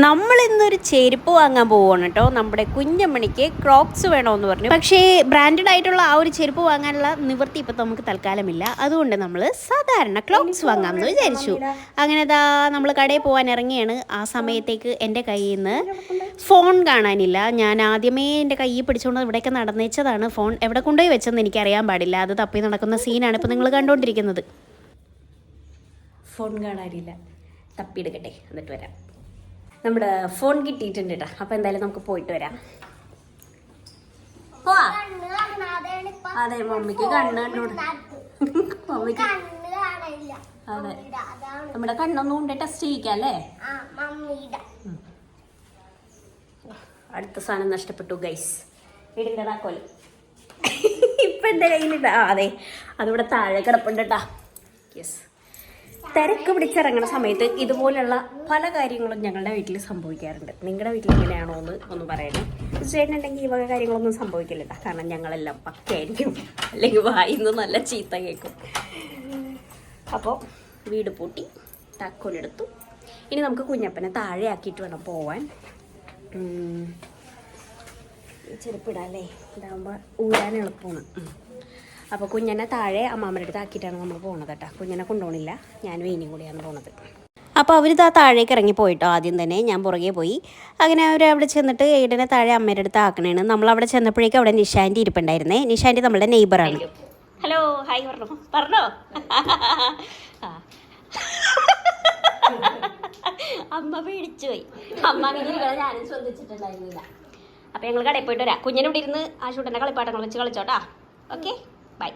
നമ്മൾ ഇന്നൊരു ചെരുപ്പ് വാങ്ങാൻ പോവാണ് കേട്ടോ. നമ്മുടെ കുഞ്ഞമ്മണിക്ക് ക്രോക്സ് വേണമെന്ന് പറഞ്ഞു. പക്ഷേ ബ്രാൻഡഡ് ആയിട്ടുള്ള ആ ഒരു ചെരുപ്പ് വാങ്ങാനുള്ള നിവൃത്തി ഇപ്പം നമുക്ക് തൽക്കാലമില്ല. അതുകൊണ്ട് നമ്മൾ സാധാരണ ക്രോക്സ് വാങ്ങാമെന്ന് വിചാരിച്ചു. അങ്ങനെ ദാ നമ്മൾ കടയിൽ പോകാൻ ഇറങ്ങിയാണ്. ആ സമയത്തേക്ക് എന്റെ കയ്യിൽ നിന്ന് ഫോൺ കാണാനില്ല. ഞാൻ ആദ്യമേ എന്റെ കയ്യിൽ പിടിച്ചുകൊണ്ട് ഇവിടെയൊക്കെ നടന്നേച്ചതാണ്. ഫോൺ എവിടെ കൊണ്ടുപോയി വെച്ചെന്ന് എനിക്ക് അറിയാൻ പാടില്ല. അത് തപ്പി നടക്കുന്ന സീനാണ് ഇപ്പോൾ നിങ്ങൾ കണ്ടുകൊണ്ടിരിക്കുന്നത് ഫോൺ കാണാനില്ല. തപ്പിയെടുക്കട്ടെ. എന്നിട്ട് വരാം. നമ്മുടെ ഫോൺ കിട്ടിയിട്ടുണ്ട് കേട്ടോ അപ്പോൾ എന്തായാലും നമുക്ക് പോയിട്ട് വരാം. അതെ മമ്മിക്ക് കണ്ണ് കണ്ടോട്. മമ്മിക്ക് അതെ. നമ്മുടെ കണ്ണൊന്നും കൊണ്ട് ടെസ്റ്റ് ചെയ്യിക്കാം അല്ലേ? അടുത്ത സാധനം നഷ്ടപ്പെട്ടു ഗൈസ് വീടിന്റെ താക്കോൽ ഇപ്പം എന്റെ കയ്യിലിട്ടാ അതെ. അതിവിടെ താഴെ കിടപ്പുണ്ട് കേട്ടാ യെസ് തിരക്ക് പിടിച്ചിറങ്ങുന്ന സമയത്ത് ഇതുപോലുള്ള പല കാര്യങ്ങളും ഞങ്ങളുടെ വീട്ടിൽ സംഭവിക്കാറുണ്ട്. നിങ്ങളുടെ വീട്ടിൽ എങ്ങനെയാണോ എന്ന് ഒന്ന് പറയണേ ചേട്ടനുണ്ടെങ്കിൽ ഈ വക കാര്യങ്ങളൊന്നും സംഭവിക്കില്ലട്ടോ കാരണം ഞങ്ങളെല്ലാം പക്കയായിരിക്കും. അല്ലെങ്കിൽ വായിന്ന് നല്ല ചീത്ത കേൾക്കും. അപ്പോൾ വീട് പൂട്ടി താക്കോലെടുത്തു ഇനി നമുക്ക് കുഞ്ഞപ്പനെ താഴെ ആക്കിയിട്ട് വേണം പോവാൻ. ചെരുപ്പിടാല്ലേ ഇതാകുമ്പോൾ ഊരാൻ എളുപ്പമാണ്. അപ്പോൾ കുഞ്ഞനെ താഴെ അമ്മാമ്മയുടെ അടുത്ത് ആക്കിയിട്ടാണ് നമ്മൾ പോകുന്നത് കേട്ടോ. കുഞ്ഞനെ കൊണ്ടുപോകണില്ല. ഞാൻ വെയിനും കൂടിയാണ് പോകുന്നത് അപ്പോൾ അവർ ആ താഴേക്ക് ഇറങ്ങി പോയിട്ടോ ആദ്യം തന്നെ. ഞാൻ പുറകെ പോയി. അങ്ങനെ അവർ അവിടെ ചെന്നിട്ട് ഏടനെ താഴെ അമ്മയുടെ അടുത്ത് ആക്കണേണ്. നമ്മൾ അവിടെ ചെന്നപ്പോഴേക്കും അവിടെ നിഷാന്റെ ഇരിപ്പുണ്ടായിരുന്നേ. നിഷാന്റെ നമ്മുടെ നെയ്ബറാണ് ഹലോ ഹായ് പറഞ്ഞോ? പറഞ്ഞോ? അമ്മ പേടിച്ചു പോയി. അമ്മ ഞാനും ശ്രദ്ധിച്ചിട്ടുണ്ടായിരുന്നില്ല. അപ്പൊ ഞങ്ങൾ കടയിൽ പോയിട്ട് വരാം. കുഞ്ഞിനെ ഇവിടെ ഇരുന്ന് ആ ഷൂട്ടന്റെ കളിപ്പാട്ടങ്ങൾ വെച്ച് കളിച്ചോട്ടാ. ഓക്കെ ബൈ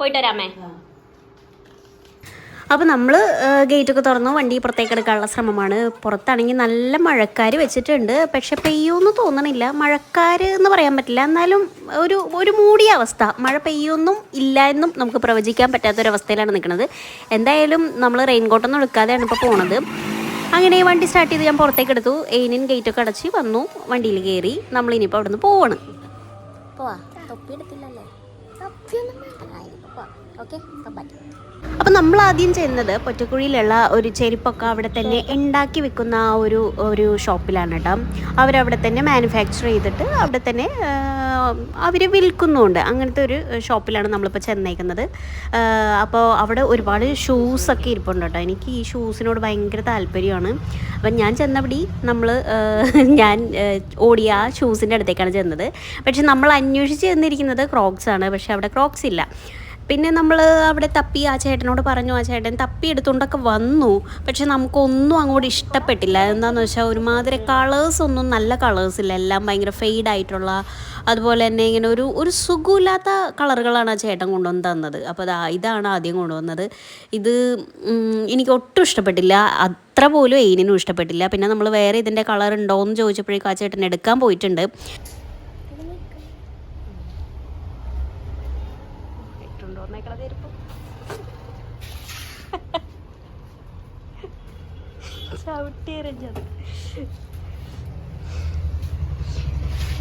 പോയിട്ട് വരാമേ അപ്പോൾ നമ്മൾ ഗേറ്റൊക്കെ തുറന്നു വണ്ടി പുറത്തേക്ക് എടുക്കാനുള്ള ശ്രമമാണ്. പുറത്താണെങ്കിൽ നല്ല മഴക്കാർ വെച്ചിട്ടുണ്ട്. പക്ഷെ പെയ്യുമെന്ന് തോന്നണില്ല. മഴക്കാർ എന്ന് പറയാൻ പറ്റില്ല. എന്നാലും ഒരു ഒരു മൂടിയ അവസ്ഥ. മഴ പെയ്യൊന്നും ഇല്ല എന്നും നമുക്ക് പ്രവചിക്കാൻ പറ്റാത്തൊരവസ്ഥയിലാണ് നിൽക്കുന്നത്. എന്തായാലും നമ്മൾ റെയിൻ റെയിൻകോട്ടൊന്നും എടുക്കാതെയാണ് ഇപ്പോൾ പോണത്. അങ്ങനെ ഈ വണ്ടി സ്റ്റാർട്ട് ചെയ്ത് ഞാൻ പുറത്തേക്ക് എടുത്തു. എയിനിൻ ഗേറ്റൊക്കെ അടച്ച് വന്നു. വണ്ടിയിൽ കയറി നമ്മൾ അവിടുന്ന് അവിടെ നിന്ന് പോവാണ്. പോവാ. തൊപ്പി എടുത്തില്ലല്ലേ ഓക്കെ ബൈ അപ്പം നമ്മൾ ആദ്യം ചെയ്യുന്നത് പൊറ്റക്കുഴിയിലുള്ള ഒരു ചെരുപ്പൊക്കെ അവിടെ തന്നെ ഉണ്ടാക്കി വെക്കുന്ന ആ ഒരു ഒരു ഷോപ്പിലാണ് കേട്ടോ. അവരവിടെ തന്നെ മാനുഫാക്ചർ ചെയ്തിട്ട് അവിടെ തന്നെ അവർ വിൽക്കുന്നുണ്ട്. അങ്ങനത്തെ ഒരു ഷോപ്പിലാണ് നമ്മളിപ്പോൾ ചെന്നേക്കുന്നത്. അപ്പോൾ അവിടെ ഒരുപാട് ഷൂസൊക്കെ ഇരിപ്പുണ്ട് കേട്ടോ. എനിക്ക് ഈ ഷൂസിനോട് ഭയങ്കര താല്പര്യമാണ്. അപ്പം ഞാൻ ചെന്നപടി നമ്മൾ ഞാൻ ഓടിയ ആ ഷൂസിന്റെ അടുത്തേക്കാണ് ചെന്നത്. പക്ഷെ നമ്മൾ അന്വേഷിച്ച് ചെന്നിരിക്കുന്നത് ക്രോക്സ് ആണ്. പക്ഷെ അവിടെ ക്രോക്സ് ഇല്ല. പിന്നെ നമ്മൾ അവിടെ തപ്പി ആ ചേട്ടനോട് പറഞ്ഞു ആ ചേട്ടൻ തപ്പി എടുത്തുകൊണ്ടൊക്കെ വന്നു. പക്ഷെ നമുക്കൊന്നും അങ്ങോട്ട് ഇഷ്ടപ്പെട്ടില്ല. എന്താണെന്ന് വെച്ചാൽ ഒരുമാതിരി കളേഴ്സ് ഒന്നും നല്ല കളേഴ്സ് ഇല്ല. എല്ലാം ഭയങ്കര ഫെയ്ഡ് ആയിട്ടുള്ള അതുപോലെ തന്നെ ഇങ്ങനെ ഒരു ഒരു സുഖമില്ലാത്ത കളറുകളാണ് ആ ചേട്ടൻ കൊണ്ടുവന്ന് തന്നത്. അപ്പോൾ അതാ ഇതാണ് ആദ്യം കൊണ്ടുവന്നത്. ഇത് എനിക്ക് ഒട്ടും ഇഷ്ടപ്പെട്ടില്ല. അത്ര പോലും എയിനും ഇഷ്ടപ്പെട്ടില്ല. പിന്നെ നമ്മൾ വേറെ ഇതിന്റെ കളർ ഉണ്ടോ എന്ന് ചോദിച്ചപ്പോഴേക്കും ആ ചേട്ടൻ എടുക്കാൻ പോയിട്ടുണ്ട്. ചവിട്ടിയെറിഞ്ഞത്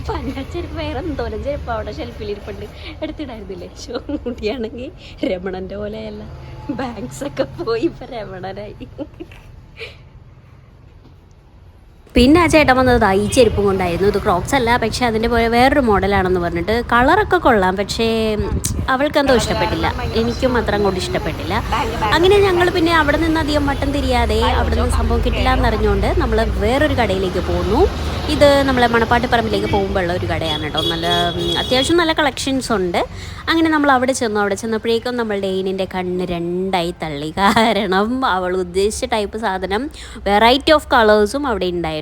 പണ്ടച്ചെരുപ്പ് വേറെ എന്തോരം ചെരുപ്പ് അവിടെ ഷെൽഫിലിരിപ്പുണ്ട്. എടുത്തിടായിരുന്നില്ലേ? ഷോ കൂടിയാണെങ്കിൽ രമണന്റെ പോലെയല്ല. ബാങ്ക്സ് ഒക്കെ പോയി ഇപ്പൊ രമണനായി. പിന്നെ ആ ചേട്ടൻ വന്നത് ഈ ചെരുപ്പും കൊണ്ടായിരുന്നു. ഇത് ക്രോക്സ് അല്ല പക്ഷെ അതിന്റെ പോലെ വേറൊരു മോഡലാണെന്ന് പറഞ്ഞിട്ട് കളറൊക്കെ കൊള്ളാം പക്ഷേ അവൾക്ക് അവൾക്കെന്തോ ഇഷ്ടപ്പെട്ടില്ല. എനിക്കും അത്ര അങ്ങോട്ട് ഇഷ്ടപ്പെട്ടില്ല. അങ്ങനെ ഞങ്ങൾ പിന്നെ അവിടെ നിന്ന് അധികം വട്ടം തിരിയാതെ അവിടെ നിന്ന് സംഭവം കിട്ടില്ല എന്നറിഞ്ഞുകൊണ്ട് നമ്മൾ വേറൊരു കടയിലേക്ക് പോന്നു. ഇത് നമ്മളെ മണപ്പാട്ടുപറമ്പിലേക്ക് പോകുമ്പോഴുള്ള ഒരു കടയാണ് കേട്ടോ. നല്ല അത്യാവശ്യം നല്ല കളക്ഷൻസ് ഉണ്ട്. അങ്ങനെ നമ്മൾ അവിടെ ചെന്നു. അവിടെ ചെന്നപ്പോഴേക്കും നമ്മളുടെ എയിനിന്റെ കണ്ണ് രണ്ടായി തള്ളി. കാരണം അവൾ ഉദ്ദേശിച്ച ടൈപ്പ് സാധനം വെറൈറ്റി ഓഫ് കളേഴ്സും അവിടെ ഉണ്ടായിരുന്നു.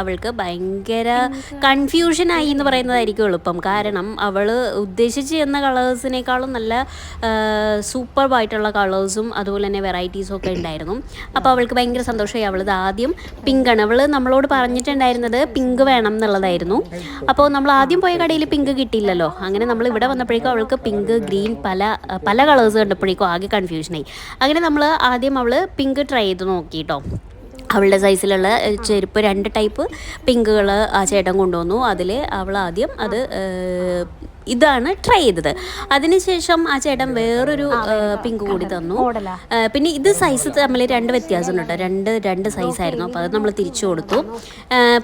അവൾക്ക് ഭയങ്കര കൺഫ്യൂഷനായി എന്ന് പറയുന്നതായിരിക്കും എളുപ്പം. കാരണം അവൾ ഉദ്ദേശിച്ച് ചെന്ന കളേഴ്സിനേക്കാളും നല്ല സൂപ്പർ ആയിട്ടുള്ള കളേഴ്സും അതുപോലെ തന്നെ വെറൈറ്റീസും ഒക്കെ ഉണ്ടായിരുന്നു. അപ്പോൾ അവൾക്ക് ഭയങ്കര സന്തോഷമായി. അവളത് ആദ്യം പിങ്കാണ് അവൾ നമ്മളോട് പറഞ്ഞിട്ടുണ്ടായിരുന്നത് പിങ്ക് വേണം എന്നുള്ളതായിരുന്നു. അപ്പോൾ നമ്മൾ ആദ്യം പോയ കടയിൽ പിങ്ക് കിട്ടിയില്ലല്ലോ. അങ്ങനെ നമ്മൾ ഇവിടെ വന്നപ്പോഴേക്കും അവൾക്ക് പിങ്ക് ഗ്രീൻ പല പല കളേഴ്സ് കണ്ടപ്പോഴേക്കും ആകെ കൺഫ്യൂഷനായി അങ്ങനെ നമ്മൾ ആദ്യം അവൾ പിങ്ക് ട്രൈ ചെയ്ത് നോക്കി കേട്ടോ അവളുടെ സൈസിലുള്ള ചെരുപ്പ് രണ്ട് ടൈപ്പ് പിങ്കുകൾ ആ ചേട്ടൻ കൊണ്ടുവന്നു. അതിൽ അവൾ ആദ്യം അത് ഇതാണ് ട്രൈ ചെയ്തത്. അതിനുശേഷം ആ ചേട്ടൻ വേറൊരു പിങ്ക് കൂടി തന്നു. പിന്നെ ഇത് സൈസ് തമ്മിൽ രണ്ട് വ്യത്യാസം ഉണ്ട് രണ്ട് രണ്ട് സൈസ് ആയിരുന്നു. അപ്പോൾ അത് നമ്മൾ തിരിച്ചു കൊടുത്തു.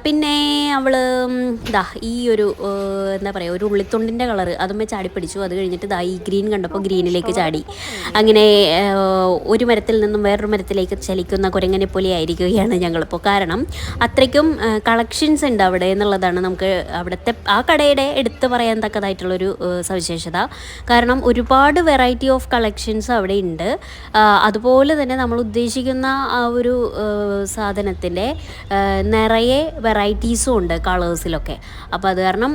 പിന്നെ അവൾ ഉം, ദാ ഈ ഒരു എന്താ പറയുക ഒരു ഉള്ളിത്തൊണ്ടിന്റെ കളർ അതുമ്മേ ചാടി പിടിച്ചു. അത് കഴിഞ്ഞിട്ട് ദാ ഈ ഗ്രീൻ കണ്ടപ്പോൾ ഗ്രീനിലേക്ക് ചാടി. അങ്ങനെ ഒരു മരത്തിൽ നിന്നും വേറൊരു മരത്തിലേക്ക് ചലിക്കുന്ന കുരങ്ങനെ പോലെ ആയിരിക്കുകയാണ് ഞങ്ങളിപ്പോൾ കാരണം അത്രയ്ക്കും കളക്ഷൻസ് ഉണ്ട് അവിടെ എന്നുള്ളതാണ് നമുക്ക് അവിടുത്തെ ആ കടയുടെ എടുത്തു പറയാൻ തക്കതായിട്ടുള്ളൊരു ആ, സവിശേഷത. കാരണം ഒരുപാട് വെറൈറ്റി ഓഫ് കളക്ഷൻസ് അവിടെ ഉണ്ട് അതുപോലെ തന്നെ നമ്മൾ ഉദ്ദേശിക്കുന്ന ആ ഒരു സാധനത്തിന്റെ നിറയെ വെറൈറ്റീസും ഉണ്ട് കളേഴ്സിലൊക്കെ അപ്പോൾ അത് കാരണം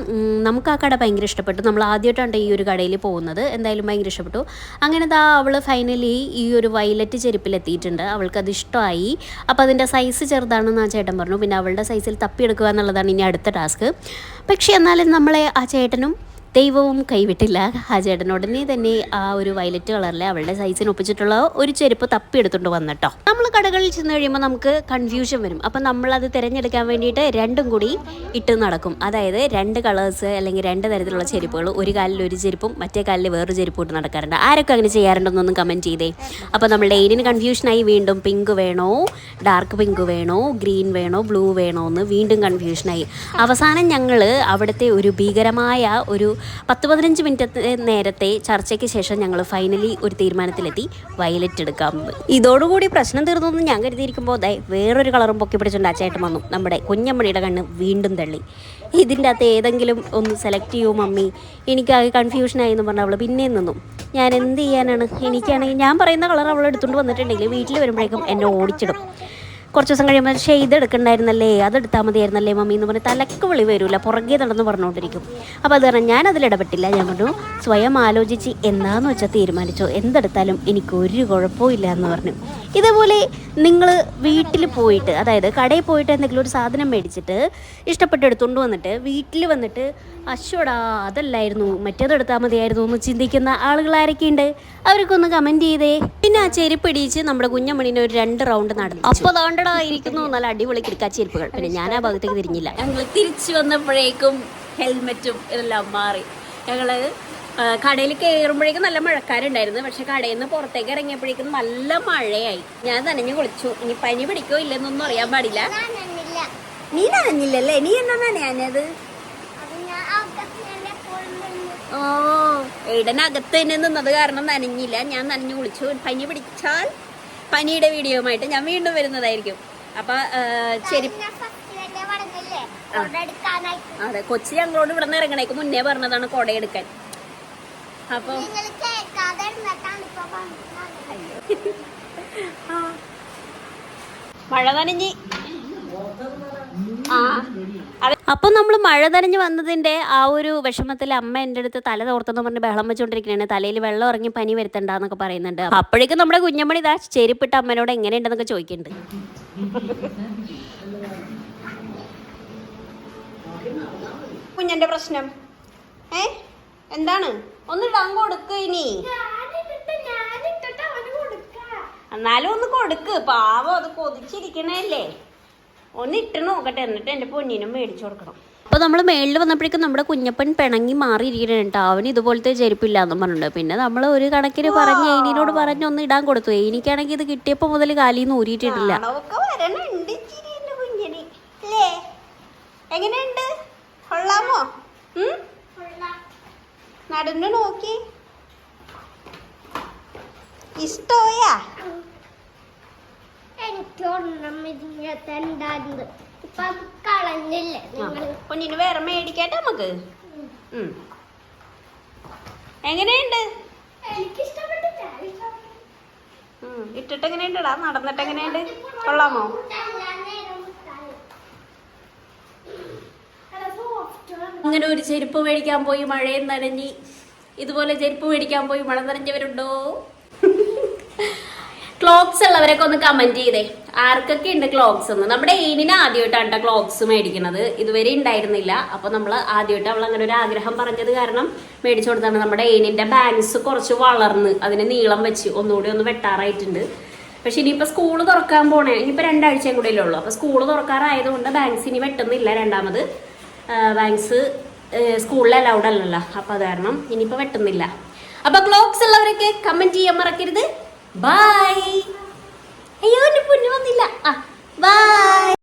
നമുക്ക് ആ കട ഭയങ്കര ഇഷ്ടപ്പെട്ടു. നമ്മൾ ആദ്യമായിട്ടാണ് ഈ ഒരു കടയിൽ പോകുന്നത്. എന്തായാലും ഭയങ്കര ഇഷ്ടപ്പെട്ടു. അങ്ങനെ ദാ അവൾ ഫൈനലി ഈ ഒരു വയലറ്റ് ചെരുപ്പിലെത്തിയിട്ടുണ്ട് അവൾക്കത് ഇഷ്ടമായി. അപ്പോൾ അതിന്റെ സൈസ് ചെറുതാണെന്ന് ആ ചേട്ടൻ പറഞ്ഞു. പിന്നെ അവളുടെ സൈസിൽ തപ്പിയെടുക്കുക എന്നുള്ളതാണ് ഇനി അടുത്ത ടാസ്ക് പക്ഷേ എന്നാലും നമ്മളെ ആ ചേട്ടനും ദൈവവും കൈവിട്ടില്ല. ആ ചേട്ടൻ ഉടനെ തന്നെ ആ ഒരു വയലറ്റ് കളറിലെ അവളുടെ സൈസിന് ഒപ്പിച്ചിട്ടുള്ള ഒരു ചെരുപ്പ് തപ്പിയെടുത്തുകൊണ്ട് വന്നിട്ടോ. കടകളിൽ ചെന്ന് കഴിയുമ്പോൾ നമുക്ക് കൺഫ്യൂഷൻ വരും. അപ്പം നമ്മളത് തിരഞ്ഞെടുക്കാൻ വേണ്ടിയിട്ട് രണ്ടും കൂടി ഇട്ട് നടക്കും. അതായത് രണ്ട് കളേഴ്സ് അല്ലെങ്കിൽ രണ്ട് തരത്തിലുള്ള ചെരുപ്പുകൾ. ഒരു കാലിൽ ഒരു ചെരുപ്പും മറ്റേ കാലിൽ വേറൊരു ചെരുപ്പും ഇട്ട് നടക്കാറുണ്ട്. ആരൊക്കെ അങ്ങനെ ചെയ്യാറുണ്ടെന്നൊന്നും കമന്റ് ചെയ്തേ. അപ്പോൾ നമ്മൾ ഡെയിനിന് കൺഫ്യൂഷനായി വീണ്ടും പിങ്ക് വേണോ ഡാർക്ക് പിങ്ക് വേണോ ഗ്രീൻ വേണോ ബ്ലൂ വേണോ എന്ന് വീണ്ടും കൺഫ്യൂഷനായി അവസാനം ഞങ്ങൾ അവിടുത്തെ ഒരു ഭീകരമായ ഒരു പത്ത് പതിനഞ്ച് മിനിറ്റ് നേരത്തെ ചർച്ചയ്ക്ക് ശേഷം ഞങ്ങൾ ഫൈനലി ഒരു തീരുമാനത്തിലെത്തി. വയലറ്റ് എടുക്കാം ഇതോടുകൂടി പ്രശ്നം തീർന്നു ഞാൻ കരുതിയിരിക്കുമ്പോൾ ദേ വേറൊരു കളറും പൊക്കി പിടിച്ചുകൊണ്ട് അച്ചായിട്ട് വന്നു. നമ്മുടെ കുഞ്ഞമ്മണിയുടെ കണ്ണ് വീണ്ടും തള്ളി. ഇതിന്റെ അകത്ത് ഏതെങ്കിലും ഒന്ന് സെലക്ട് ചെയ്യൂ മമ്മി. എനിക്കാകെ കൺഫ്യൂഷനായി എന്ന് പറഞ്ഞാൽ അവൾ പിന്നെയും നിന്നു. ഞാൻ എന്ത് ചെയ്യാനാണ്? എനിക്കാണെങ്കിൽ ഞാൻ പറയുന്ന കളർ അവൾ എടുത്തുകൊണ്ട് വന്നിട്ടുണ്ടെങ്കിൽ വീട്ടിൽ വരുമ്പോഴേക്കും എന്നെ ഓടിച്ചിടും. കുറച്ച് ദിവസം കഴിയുമ്പോൾ പക്ഷേ ഇതെടുക്കണ്ടായിരുന്നല്ലേ അത് എടുത്താൽ മതിയായിരുന്നല്ലേ മമ്മി എന്ന് പറഞ്ഞ് തലക്ക് വിളി വരില്ല പുറകെ നടന്ന് പറഞ്ഞുകൊണ്ടിരിക്കും അപ്പോൾ അത് കാരണം ഞാൻ അതിൽ ഇടപെട്ടില്ല. ഞാൻ പറഞ്ഞു സ്വയം ആലോചിച്ച് എന്താന്ന് വെച്ചാൽ തീരുമാനിച്ചോ? എന്തെടുത്താലും എനിക്ക് ഒരു കുഴപ്പവും ഇല്ല എന്ന് പറഞ്ഞു. ഇതേപോലെ നിങ്ങൾ വീട്ടിൽ പോയിട്ട് അതായത് കടയിൽ പോയിട്ട് എന്തെങ്കിലും ഒരു സാധനം മേടിച്ചിട്ട് ഇഷ്ടപ്പെട്ട് എടുത്തുകൊണ്ട് വന്നിട്ട് വീട്ടിൽ വന്നിട്ട് അശ്വടാ അതല്ലായിരുന്നു മറ്റേത് എടുത്താൽ മതിയായിരുന്നു എന്ന് ചിന്തിക്കുന്ന ആളുകൾ ആരൊക്കെയുണ്ട്? അവർക്കൊന്ന് കമന്റ് ചെയ്തേ. പിന്നെ ആ ചെരുപ്പിടിച്ച് നമ്മുടെ കുഞ്ഞമ്മണിനെ ഒരു രണ്ട് റൗണ്ട് നടന്നു. അപ്പോൾ താണ്ടടാ ഇരിക്കുന്നു നല്ല അടിപൊളി കിടക്കാ ചെരുപ്പുകൾ പിന്നെ ഞാൻ ആ ഭാഗത്തേക്ക് തിരിഞ്ഞില്ല. ഞങ്ങൾ തിരിച്ചു വന്നപ്പോഴേക്കും ഹെൽമെറ്റും ഇതെല്ലാം മാറി. ഞങ്ങൾ കടയിൽ കയറുമ്പോഴേക്കും നല്ല മഴക്കാരുണ്ടായിരുന്നു. പക്ഷെ കടയിൽ നിന്ന് പുറത്തേക്ക് ഇറങ്ങിയപ്പോഴേക്കും നല്ല മഴയായി. ഞാൻ നനഞ്ഞു കുളിച്ചു. ഇനി പനി പിടിക്കോ ഇല്ലെന്നൊന്നും അറിയാൻ പാടില്ല. നീ നനഞ്ഞില്ലല്ലേ? നീ എന്നാ നനയാഞ്ഞത്? നിന്ന്. ഓ ഇടനകത്ത് തന്നെ നിന്നത് കാരണം നനഞ്ഞില്ല. ഞാൻ നനഞ്ഞു കുളിച്ചു. പനി പിടിച്ചാൽ പനിയുടെ വീഡിയോയുമായിട്ട് ഞാൻ വീണ്ടും വരുന്നതായിരിക്കും. അപ്പൊ ശരി. അതെ. കൊച്ചി ഞങ്ങളോട് ഇവിടെ നിന്ന് ഇറങ്ങണേക്ക് മുന്നേ പറഞ്ഞതാണ് കൊട എടുക്കാൻ. അപ്പൊ മഴ നനഞ്ഞി. ആ. അപ്പൊ നമ്മൾ മഴ നനഞ്ഞ് വന്നതിന്റെ ആ ഒരു വിഷമത്തിൽ അമ്മ എന്റെ അടുത്ത് തല തോർത്തെന്ന് പറഞ്ഞ് ബഹളം വെച്ചുകൊണ്ടിരിക്കുകയാണ് തലയിൽ വെള്ളം ഇറങ്ങി പനി വരുത്തണ്ടെന്നൊക്കെ പറയുന്നുണ്ട്. അപ്പോഴേക്കും നമ്മുടെ കുഞ്ഞമ്മണി ഇതാ ചെരുപ്പിട്ട് അമ്മനോട് എങ്ങനെയുണ്ടെന്നൊക്കെ ചോദിക്കുന്നുണ്ട് കുഞ്ഞന്റെ പ്രശ്നം. ഏ? എന്താണ്? ഒന്ന് ഇടാൻ കൊടുക്ക് ഇനി. എന്നാലും ഒന്ന് കൊടുക്ക്. പാവം അത് കൊതിച്ചിരിക്കണല്ലേ ഒന്ന് ഇട്ട് നോക്കട്ടെ. എന്നിട്ട് എന്റെ പൊന്നിനും മേടിച്ചു കൊടുക്കണം. അപ്പോൾ നമ്മൾ മേളിൽ വന്നപ്പോഴേക്കും നമ്മുടെ കുഞ്ഞപ്പൻ പിണങ്ങി മാറിയിരിക്കണം കേട്ടോ അവന് ഇതുപോലത്തെ ചെരുപ്പില്ല എന്ന് പറഞ്ഞിട്ടുണ്ട് പിന്നെ നമ്മൾ ഒരു കണക്കിന് പറഞ്ഞ് ഏനിനോട് പറഞ്ഞ് ഒന്ന് ഇടാൻ കൊടുത്തു. ഏനിക്കാണെങ്കിൽ ഇത് കിട്ടിയപ്പോൾ മുതൽ കാലിൽ നിന്ന് ഊരിയിട്ടിട്ടില്ല എങ്ങനെയുണ്ട്? കൊള്ളാമോ? നടന്നു നോക്കി. ഇഷ്ടോയാ? എനിക്ക് ഒരെണ്ണം ഇതിനകത്ത് ഉണ്ടായിരുന്നത് ഇപ്പൊ അത് കളഞ്ഞില്ലേ. നിങ്ങൾ പൊന്നിന് വേറെ മേടിക്കട്ടെ നമുക്ക്. എങ്ങനെയുണ്ട്. ഇട്ടിട്ട് എങ്ങനെയുണ്ടടാ നടന്നിട്ട് എങ്ങനെയുണ്ട് കൊള്ളാമോ. അങ്ങനെ ഒരു ചെരുപ്പ് മേടിക്കാൻ പോയി മഴയും നനഞ്ഞി. ഇതുപോലെ ചെരുപ്പ് മേടിക്കാൻ പോയി മഴ നനഞ്ഞവരുണ്ടോ? ക്ലോക്സ് ഉള്ളവരൊക്കെ ഒന്ന് കമന്റ് ചെയ്തേ. ആർക്കൊക്കെ ഉണ്ട് ക്ലോക്സ് എന്ന്? നമ്മുടെ ഏനിന് ആദ്യമായിട്ടാണ് കേട്ടോ ക്ലോക്സ് മേടിക്കുന്നത്. ഇതുവരെ ഉണ്ടായിരുന്നില്ല. അപ്പൊ നമ്മൾ ആദ്യമായിട്ട് അവൾ അങ്ങനെ ഒരു ആഗ്രഹം പറഞ്ഞത് കാരണം മേടിച്ചു കൊടുത്താണ് നമ്മുടെ ഏനിന്റെ ബാങ്ക്സ് കുറച്ച് വളർന്ന് അതിന് നീളം വെച്ച് ഒന്നുകൂടി ഒന്ന് വെട്ടാറായിട്ടുണ്ട്. പക്ഷെ ഇനിയിപ്പോ സ്കൂൾ തുറക്കാൻ പോണേ. ഇനിയിപ്പോ രണ്ടാഴ്ചയും കൂടെ ഉള്ളൂ. അപ്പൊ സ്കൂൾ തുറക്കാറായതുകൊണ്ട് ബാങ്ക്സ് ഇനി വെട്ടുന്നില്ല രണ്ടാമത്. ബാങ്ക്സ് സ്കൂളിൽ അലൗഡ് അല്ലല്ലോ. അപ്പോൾ അത് കാരണം ഇനിയിപ്പോൾ വെട്ടുന്നില്ല. അപ്പോൾ ക്ലോക്സ് ഉള്ളവരൊക്കെ കമന്റ് ചെയ്യാൻ മറക്കരുത്. ബൈ അയ്യോ എന്റെ പൊന്നു വന്നില്ല. ആ ബൈ